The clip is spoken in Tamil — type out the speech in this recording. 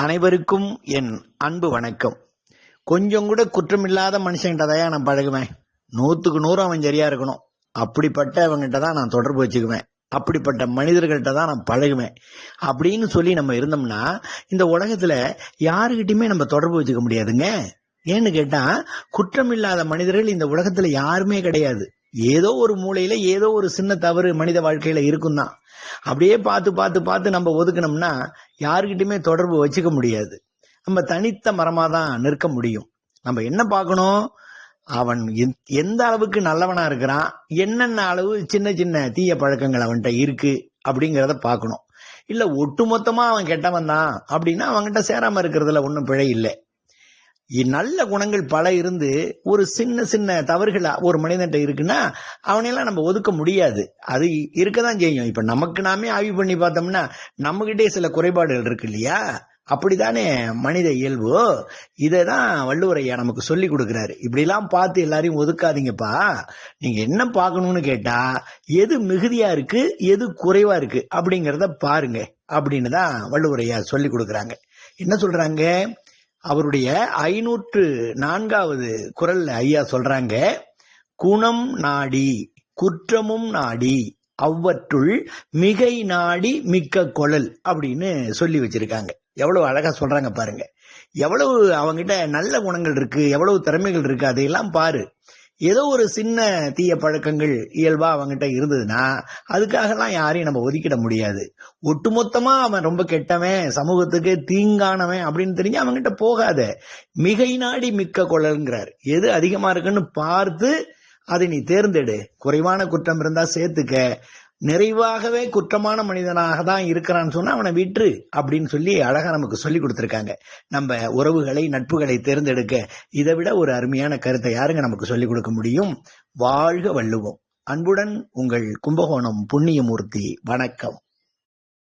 அனைவருக்கும் என் அன்பு வணக்கம். கொஞ்சம் கூட குற்றமில்லாத மனுஷங்கிட்ட தான் நான் பழகுவேன். நூற்றுக்கு நூறு அவன் சரியா இருக்கணும். அப்படிப்பட்ட அவங்ககிட்ட தான் நான் தொடர்பு வச்சுக்குவேன். அப்படிப்பட்ட மனிதர்கள்ட்ட தான் நான் பழகுவேன். அப்படின்னு சொல்லி நம்ம இருந்தோம்னா இந்த உலகத்துல யாருகிட்டயுமே நம்ம தொடர்பு வச்சுக்க முடியாதுங்க. ஏன்னு கேட்டா குற்றமில்லாத மனிதர்கள் இந்த உலகத்துல யாருமே கிடையாது. ஏதோ ஒரு மூலையில ஏதோ ஒரு சின்ன தவறு மனித வாழ்க்கையில இருக்கும் தான் அப்படியே பார்த்து பார்த்து பார்த்து நம்ம ஒதுக்கணும்னா யாருக்கிட்டயுமே தொடர்பு வச்சுக்க முடியாது. நம்ம தனித்த மரமா தான் நிற்க முடியும். நம்ம என்ன பார்க்கணும்? அவன் எந்- எந்த அளவுக்கு நல்லவனா இருக்கிறான்? என்னென்ன அளவு சின்ன சின்ன தீய பழக்கங்கள் அவன்கிட்ட இருக்கு அப்படிங்கிறத பார்க்கணும். இல்ல ஒட்டுமொத்தமா அவன் கெட்டவன் தான் அப்படின்னா அவன்கிட்ட சேராம இருக்கிறதுல ஒன்றும் பிழை இல்லை. நல்ல குணங்கள் பல இருந்து ஒரு சின்ன சின்ன தவறுகள் ஒரு மனிதன்ட்ட இருக்குன்னா அவனையெல்லாம் நம்ம ஒதுக்க முடியாது. அது இருக்கதான் செய்யும். இப்ப நமக்கு நாமே ஆய்வு பண்ணி பார்த்தோம்னா நம்மகிட்டே சில குறைபாடுகள் இருக்கு இல்லையா? அப்படித்தானே மனித இயல்பு? இதை தான் வள்ளுவர் ஐயா நமக்கு சொல்லி கொடுக்குறாரு. இப்படிலாம் பார்த்து எல்லாரையும் ஒதுக்காதீங்கப்பா. நீங்க என்ன பார்க்கணும்னு கேட்டா எது மிகுதியா இருக்கு எது குறைவா இருக்கு அப்படிங்கிறத பாருங்க. அப்படின்னு தான் வள்ளுவர் ஐயா சொல்லி கொடுக்குறாங்க. என்ன சொல்றாங்க? அவருடைய ஐநூற்று நான்காவது குரல்ல ஐயா சொல்றாங்க குணம் நாடி குற்றமும் நாடி அவ்வற்றுள் மிகை நாடி மிக்க குழல் அப்படின்னு சொல்லி வச்சிருக்காங்க. எவ்வளவு அழகா சொல்றாங்க பாருங்க. எவ்வளவு அவங்கிட்ட நல்ல குணங்கள் இருக்கு எவ்வளவு திறமைகள் இருக்கு அதையெல்லாம் பாரு. ஏதோ ஒரு சின்ன தீய பழக்கங்கள் இயல்பா அவங்கிட்ட இருந்ததுன்னா அதுக்காகலாம் யாரையும் நம்ம ஒதுக்கிட முடியாது. ஒட்டுமொத்தமா அவன் ரொம்ப கெட்டவன் சமூகத்துக்கு தீங்கானவன் அப்படின்னு தெரிஞ்சு அவன்கிட்ட போகாத. மிகை நாடி மிக்க கொள்ளல்ங்கிறார் எது அதிகமா இருக்குன்னு பார்த்து அதை நீ தேர்ந்தெடு. குறைவான குற்றம் இருந்தா சேர்த்துக்க. நிறைவாகவே குற்றமான மனிதனாக தான் இருக்கிறான்னு சொன்னா அவனை விட்டுரு அப்படின்னு சொல்லி அழகா நமக்கு சொல்லி கொடுத்துருக்காங்க. நம்ம உறவுகளை நட்புகளை தேர்ந்தெடுக்க இதை விட ஒரு அருமையான கருத்தை யாருங்க நமக்கு சொல்லிக் கொடுக்க முடியும்? வாழ்க வள்ளுவோம். அன்புடன் உங்கள் கும்பகோணம் புண்ணியமூர்த்தி வணக்கம்.